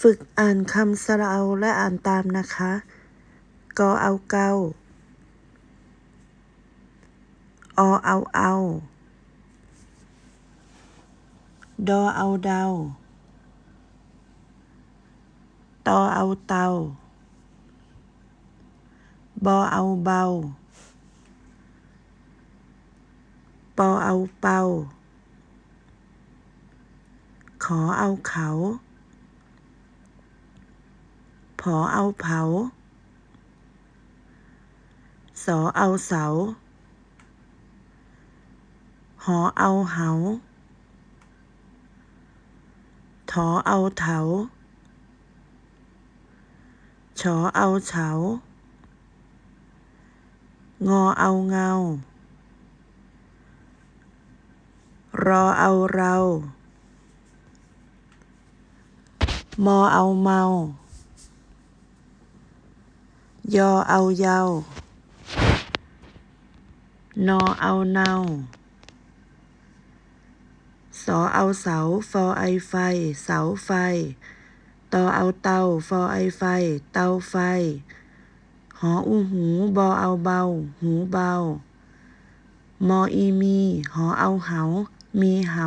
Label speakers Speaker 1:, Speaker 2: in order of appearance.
Speaker 1: ฝึกอ่านคำสระเอาและอ่านตามนะคะ กอเอาเกาอเอาเอา ดอเอาเดา ตอเอาเตา บอเอาเบา ปอเอาเป่า ขอเอาเขา อเอาเผา สอเอาเสา หอเอาเหาถอเอาเถาฉอเอาเฉา งอเอาเงา รอเอาเรา มอเอาเมา ยอเอาเยา นอเอาเนา สอเอาเสา ฟอไอไฟ เสาไฟ ตอเอาเตา ฟอไอไฟ เตาไฟ หออูหู บอเอาเบา หูเบา มออีมี หอเอาเหา มีเหา